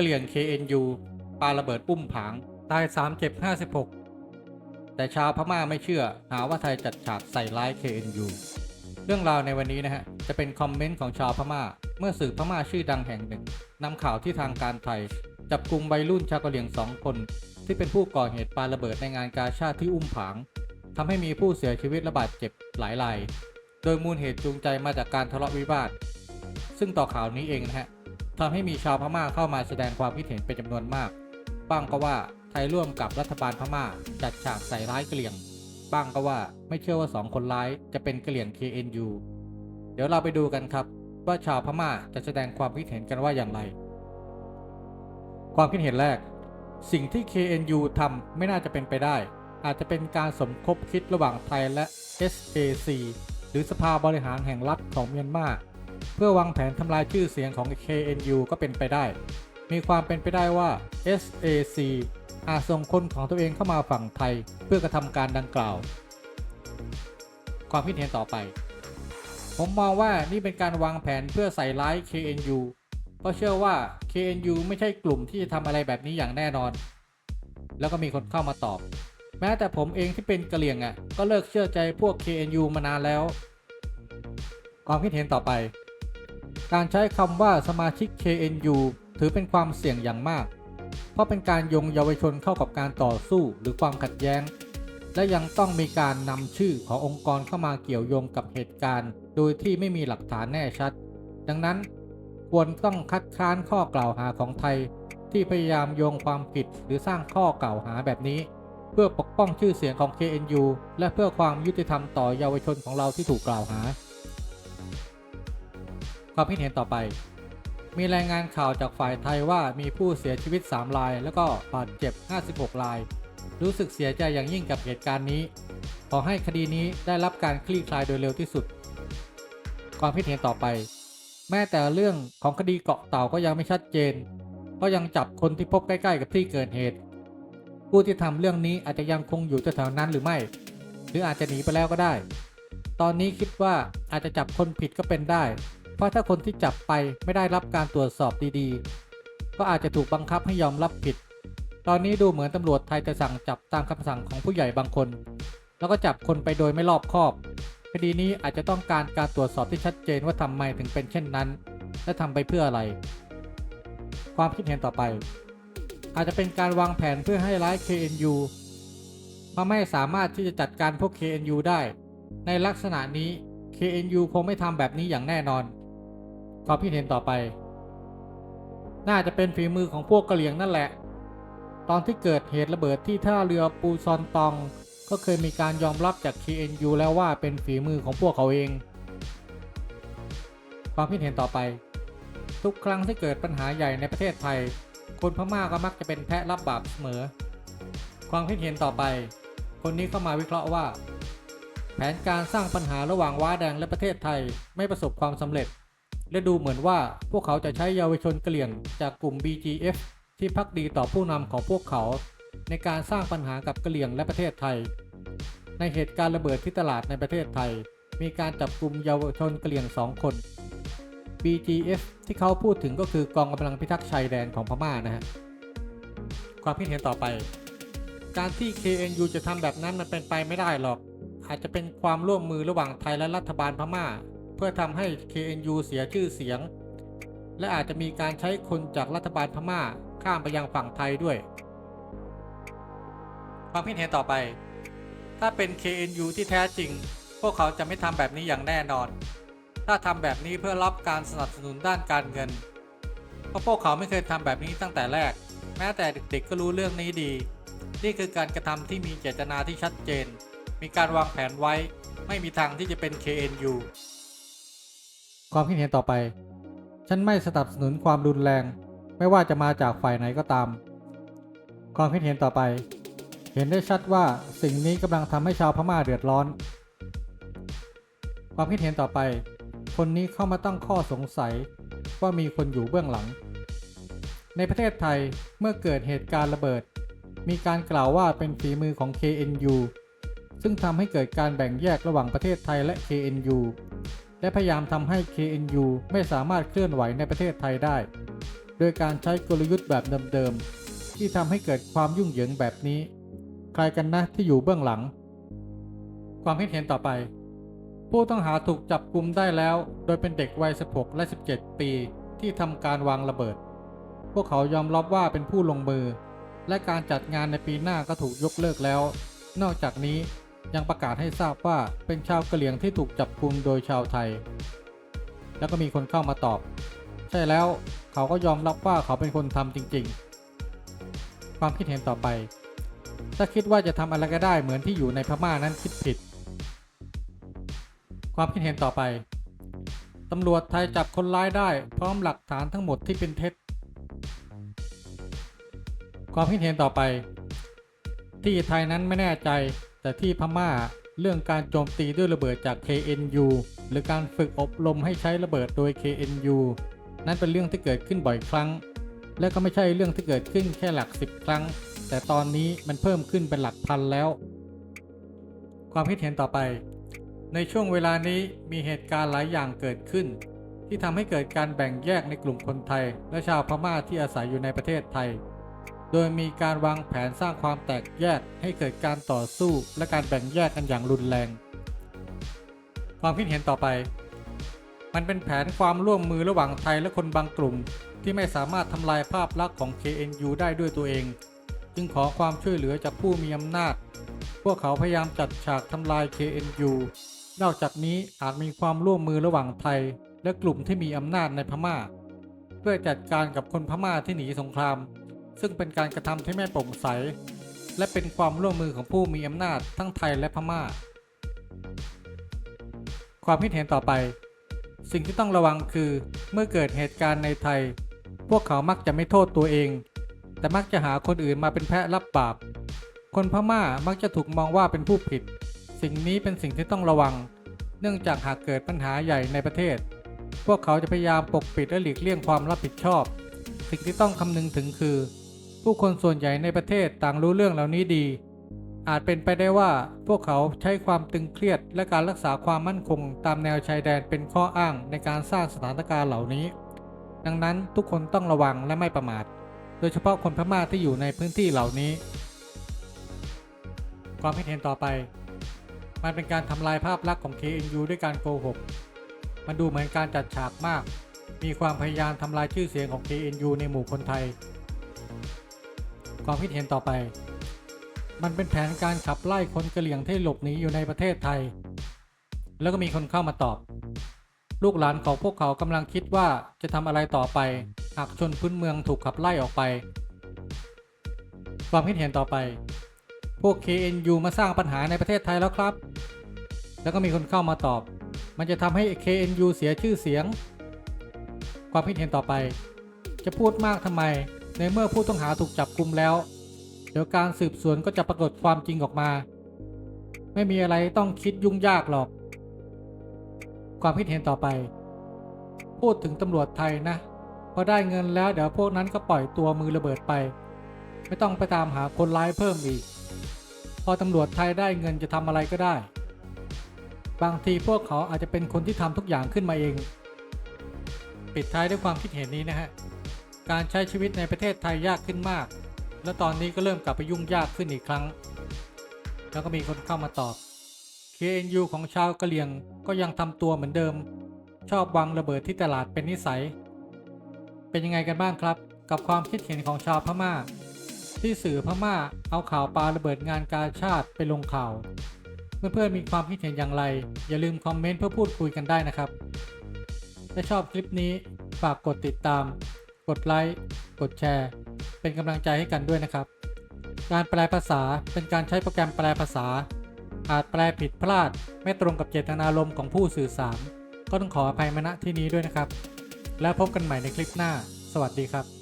เหลี่ยง KNU ปาระเบิดปุ้มผางตาย3เจ็บ56 แต่ชาวพม่าไม่เชื่อ หาว่าไทยจัดฉากใส่ร้าย KNU เรื่องราวในวันนี้นะฮะ จะเป็นคอมเมนต์ของชาวพม่า เมื่อสื่อพม่าชื่อดังแห่งหนึ่งนำข่าวที่ทางการไทย จับกลุ่มวัยรุ่นชาวกะเหรี่ยงสองคน ที่เป็นผู้ก่อเหตุปาระเบิดในงานกาชาติที่อุ้มผางทำให้มีผู้เสียชีวิตและบาดเจ็บหลายราย โดยมูลเหตุจูงใจมาจากการทะเลาะวิวาท ซึ่งต่อข่าวนี้เองนะฮะ ทำให้มีชาวพม่าเข้ามาแสดงความคิดเห็นเป็นจำนวนมาก บ้างก็ว่าไทยร่วมกับรัฐบาลพม่าจัดฉากใส่ร้ายเหรี่ยง บ้างก็ว่าไม่เชื่อว่าสองคนร้ายจะเป็นเหรี่ยง KNU เดี๋ยวเราไปดูกันครับ ว่าชาวพม่าจะแสดงความคิดเห็นกันว่าอย่างไร ความคิดเห็นแรก สิ่งที่ KNU ทำไม่น่าจะเป็นไปได้ อาจจะเป็นการสมคบคิดระหว่างไทยและ SAC หรือสภาบริหารแห่งรัฐของเมียนมา เพื่อวางแผนทำลายชื่อเสียงของ KNU ก็เป็นไปได้ มีความเป็นไปได้ว่า SAC อาจส่งคนของตัวเองเข้ามาฝั่งไทยเพื่อกระทำการดังกล่าว ความคิดเห็นต่อไป ผมมองว่านี่เป็นการวางแผนเพื่อใส่ร้าย KNU เพราะเชื่อว่า KNU ไม่ใช่กลุ่มที่จะทำอะไรแบบนี้อย่างแน่นอน แล้วก็มีคนเข้ามาตอบ แม้แต่ผมเองที่เป็นกะเหรี่ยงอะก็เลิกเชื่อใจพวก KNU มานานแล้ว ความคิดเห็นต่อไป การใช้คำว่าสมาชิก KNU ถือเป็นความเสี่ยงอย่างมาก เพราะเป็นการโยงเยาวชนเข้ากับการต่อสู้หรือความขัดแย้ง และยังต้องมีการนำชื่อขององค์กรเข้ามาเกี่ยวโยงกับเหตุการณ์ โดยที่ไม่มีหลักฐานแน่ชัด ดังนั้นควรต้องคัดค้านข้อกล่าวหาของไทย ที่พยายามโยงความผิดหรือสร้างข้อกล่าวหาแบบนี้ เพื่อปกป้องชื่อเสียงของ KNU และเพื่อความยุติธรรมต่อเยาวชนของเราที่ถูกกล่าวหา ความคิดเห็นต่อไป มีรายงานข่าวจากฝ่ายไทยว่ามีผู้เสียชีวิต 3 ราย แล้วก็บาดเจ็บ 56 ราย รู้สึกเสียใจอย่างยิ่งกับเหตุการณ์นี้ ขอให้คดีนี้ได้รับการคลี่คลายโดยเร็วที่สุด ความคิดเห็นต่อไป แม้แต่เรื่องของคดีเกาะเต่าก็ยังไม่ชัดเจน ก็ยังจับคนที่พบใกล้ๆกับที่เกิดเหตุ ผู้ที่ทำเรื่องนี้อาจจะยังคงอยู่แถวๆนั้นหรือไม่ หรืออาจจะหนีไปแล้วก็ได้ ตอนนี้คิดว่าอาจจะจับคนผิดก็เป็นได้ เพราะถ้าคนที่จับไปไม่ได้รับการตรวจสอบดีๆ ก็อาจจะถูกบังคับให้ยอมรับผิด ตอนนี้ดูเหมือนตำรวจไทยจะสั่งจับตามคำสั่งของผู้ใหญ่บางคน แล้วก็จับคนไปโดยไม่รอบคอบ คดีนี้อาจจะต้องการการตรวจสอบที่ชัดเจนว่าทำไมถึงเป็นเช่นนั้น และทำไปเพื่ออะไร ความคิดเห็นต่อไป อาจจะเป็นการวางแผนเพื่อให้ร้าย KNU เพราะไม่สามารถที่จะจัดการพวก KNU ได้ ในลักษณะนี้ KNU คงไม่ทำแบบนี้อย่างแน่นอน ความคิดเห็นต่อไป น่าจะเป็นฝีมือของพวกกะเหรี่ยงนั่นแหละ ตอนที่เกิดเหตุระเบิดที่ท่าเรือปูซอนตอง ก็เคยมีการยอมรับจาก KNU แล้วว่าเป็นฝีมือของพวกเขาเอง ความคิดเห็นต่อไป ทุกครั้งที่เกิดปัญหาใหญ่ในประเทศไทย คนพม่าก็มักจะเป็นแพะรับบาปเสมอ ความคิดเห็นต่อไป คนนี้เข้ามาวิเคราะห์ว่า แผนการสร้างปัญหาระหว่างว้าแดงและประเทศไทยไม่ประสบความสำเร็จ และดูเหมือนว่าพวกเขาจะใช้เยาวชนกะเหรี่ยงจากกลุ่ม BGF ที่พักดีต่อผู้นำของพวกเขา ในการสร้างปัญหากับกะเหรี่ยงและประเทศไทย ในเหตุการณ์ระเบิดที่ตลาดในประเทศไทย มีการจับกลุ่มเยาวชนกะเหรี่ยงสองคน BGF ที่เขาพูดถึงก็คือกองกำลังพิทักษ์ชายแดนของพม่านะฮะความคิดเห็นต่อไป การที่ KNU จะทำแบบนั้นมันเป็นไปไม่ได้หรอก อาจจะเป็นความร่วมมือระหว่างไทยและรัฐบาลพม่า พื่อทำให้ KNU เสียชื่อเสียง และอาจจะมีการใช้คนจากรัฐบาลพม่าข้ามไปยังฝั่งไทยด้วย ความคิดเห็นต่อไป ถ้าเป็น KNU ที่แท้จริง พวกเขาจะไม่ทำแบบนี้อย่างแน่นอน ถ้าทำแบบนี้เพื่อรับการสนับสนุนด้านการเงิน เพราะพวกเขาไม่เคยทำแบบนี้ตั้งแต่แรก แม้แต่เด็กๆก็รู้เรื่องนี้ดี นี่คือการกระทำที่มีเจตนาที่ชัดเจน มีการวางแผนไว้ไม่มีทางที่จะเป็น KNU ความคิดเห็นต่อไป ฉันไม่สนับสนุนความรุนแรง ไม่ว่าจะมาจากฝ่ายไหนก็ตาม ความคิดเห็นต่อไป เห็นได้ชัดว่าสิ่งนี้กำลังทำให้ชาวพม่าเดือดร้อน ความคิดเห็นต่อไป คนนี้เข้ามาตั้งข้อสงสัยว่ามีคนอยู่เบื้องหลัง ในประเทศไทยเมื่อเกิดเหตุการณ์ระเบิด มีการกล่าวว่าเป็นฝีมือของ KNU ซึ่งทำให้เกิดการแบ่งแยกระหว่างประเทศไทยและ KNU และพยายามทำให้ KNU ไม่สามารถเคลื่อนไหวในประเทศไทยได้ โดยการใช้กลยุทธ์แบบเดิมๆ ที่ทำให้เกิดความยุ่งเหยิงแบบนี้ ใครกันนะที่อยู่เบื้องหลัง ความคิดเห็นต่อไป ผู้ต้องหาถูกจับกลุมได้แล้ว โดยเป็นเด็กวัย 16 และ 17 ปีที่ทำการวางระเบิด พวกเขายอมรับว่าเป็นผู้ลงมือ และการจัดงานในปีหน้าก็ถูกยกเลิกแล้ว นอกจากนี้ ยังประกาศให้ทราบว่าเป็นชาวกะเหรี่ยงที่ถูกจับกุมโดยชาวไทย แล้วก็มีคนเข้ามาตอบ ใช่แล้วเขาก็ยอมรับว่าเขาเป็นคนทำจริง ๆ ความคิดเห็นต่อไป ถ้าคิดว่าจะทำอะไรก็ได้เหมือนที่อยู่ในพม่านั้นคิดผิด ความคิดเห็นต่อไปตำรวจไทยจับคนร้ายได้ พร้อมหลักฐานทั้งหมดที่เป็นเท็จ ความคิดเห็นต่อไป ที่ไทยนั้นไม่แน่ใจ แต่ที่พม่าเรื่องการโจมตีด้วยระเบิดจาก KNU หรือการฝึกอบรมให้ใช้ระเบิดโดย KNU นั้นเป็นเรื่องที่เกิดขึ้นบ่อยครั้ง และก็ไม่ใช่เรื่องที่เกิดขึ้นแค่หลักสิบครั้ง แต่ตอนนี้มันเพิ่มขึ้นเป็นหลักพันแล้ว ความคิดเห็นต่อไป ในช่วงเวลานี้มีเหตุการณ์หลายอย่างเกิดขึ้น ที่ทำให้เกิดการแบ่งแยกในกลุ่มคนไทย และชาวพม่าที่อาศัยอยู่ในประเทศไทย โดยมีการวางแผนสร้างความแตกแยกให้เกิดการต่อสู้และการแบ่งแยกกันอย่างรุนแรง ความคิดเห็นต่อไป มันเป็นแผนความร่วมมือระหว่างไทยและคนบางกลุ่ม ที่ไม่สามารถทำลายภาพลักษณ์ของ KNU ได้ด้วยตัวเอง จึงขอความช่วยเหลือจากผู้มีอำนาจ พวกเขาพยายามจัดฉากทำลาย KNU นอกจากนี้อาจมีความร่วมมือระหว่างไทย และกลุ่มที่มีอำนาจในพม่า เพื่อจัดการกับคนพม่าที่หนีสงคราม ซึ่งเป็นการกระทำที่ไม่โปร่งใส และเป็นความร่วมมือของผู้มีอำนาจทั้งไทยและพม่า ความคิดเห็นต่อไป สิ่งที่ต้องระวังคือเมื่อเกิดเหตุการณ์ในไทย พวกเขามักจะไม่โทษตัวเอง แต่มักจะหาคนอื่นมาเป็นแพะรับบาป คนพม่ามักจะถูกมองว่าเป็นผู้ผิด สิ่งนี้เป็นสิ่งที่ต้องระวัง เนื่องจากหากเกิดปัญหาใหญ่ในประเทศ พวกเขาจะพยายามปกปิดและหลีกเลี่ยงความรับผิดชอบสิ่งที่ต้องคำนึงถึงคือ ผู้คนส่วนใหญ่ในประเทศต่างรู้เรื่องเหล่านี้ดี อาจเป็นไปได้ว่าพวกเขาใช้ความตึงเครียดและการรักษาความมั่นคงตามแนวชายแดนเป็นข้ออ้างในการสร้างสถานการณ์เหล่านี้ ดังนั้นทุกคนต้องระวังและไม่ประมาท โดยเฉพาะคนพม่าที่อยู่ในพื้นที่เหล่านี้ ความคิดเห็นต่อไป มันเป็นการทำลายภาพลักษณ์ของ KNU ด้วยการโกหก มันดูเหมือนการจัดฉากมาก มีความพยายามทำลายชื่อเสียงของ KNU ในหมู่คนไทย ความคิดเห็นต่อไป มันเป็นแผนการขับไล่คนกะเหรี่ยงที่หลบหนีอยู่ในประเทศไทย แล้วก็มีคนเข้ามาตอบ ลูกหลานของพวกเขากำลังคิดว่าจะทำอะไรต่อไป หากชนพื้นเมืองถูกขับไล่ออกไป ความคิดเห็นต่อไป พวก KNU มาสร้างปัญหาในประเทศไทยแล้วครับ แล้วก็มีคนเข้ามาตอบ มันจะทำให้ KNU เสียชื่อเสียง ความคิดเห็นต่อไป จะพูดมากทำไม ในเมื่อผู้ต้องหาถูกจับกุมแล้ว เดี๋ยวการสืบสวนก็จะปรากฏความจริงออกมา ไม่มีอะไรต้องคิดยุ่งยากหรอก ความคิดเห็นต่อไป พูดถึงตำรวจไทยนะพอได้เงินแล้วเดี๋ยวพวกนั้นก็ปล่อยตัวมือระเบิดไป ไม่ต้องไปตามหาคนร้ายเพิ่มอีก พอตำรวจไทยได้เงินจะทำอะไรก็ได้ บางทีพวกเขาอาจจะเป็นคนที่ทำทุกอย่างขึ้นมาเอง ปิดท้ายด้วยความคิดเห็นนี้นะฮะ การใช้ชีวิตในประเทศไทยยากขึ้นมาก และตอนนี้ก็เริ่มกลับไปยุ่งยากขึ้นอีกครั้ง แล้วก็มีคนเข้ามาตอบ KNU ของชาวกะเหรี่ยงก็ยังทำตัวเหมือนเดิม ชอบวางระเบิดที่ตลาดเป็นนิสัย เป็นยังไงกันบ้างครับ กับความคิดเห็นของชาวพม่า ที่สื่อพม่าเอาข่าวปาระเบิดงานกาชาติไปลงข่าว เพื่อนๆมีความคิดเห็นอย่างไร อย่าลืมคอมเมนต์เพื่อพูดคุยกันได้นะครับ ถ้าชอบคลิปนี้ฝากกดติดตาม กดไลค์ กดแชร์ เป็นกำลังใจให้กันด้วยนะครับ การแปลภาษาเป็นการใช้โปรแกรมแปลภาษา อาจแปลผิดพลาด ไม่ตรงกับเจตนารมณ์ของผู้สื่อสาร ก็ต้องขออภัยมาณที่นี้ด้วยนะครับ แล้วพบกันใหม่ในคลิปหน้า สวัสดีครับ